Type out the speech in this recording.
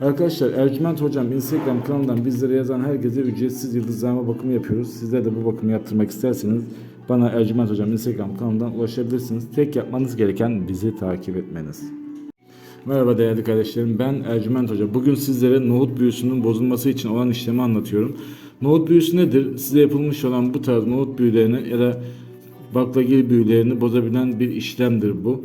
Arkadaşlar Ercüment Hocam Instagram kanalından bizlere yazan herkese ücretsiz yıldızlama bakımı yapıyoruz. Sizler de bu bakımı yaptırmak isterseniz bana Ercüment Hocam Instagram kanalından ulaşabilirsiniz. Tek yapmanız gereken bizi takip etmeniz. Merhaba değerli kardeşlerim ben Ercüment Hoca. Bugün sizlere nohut büyüsünün bozulması için olan işlemi anlatıyorum. Nohut büyüsü nedir? Size yapılmış olan bu tarz nohut büyülerini ya da baklagil büyülerini bozabilen bir işlemdir bu.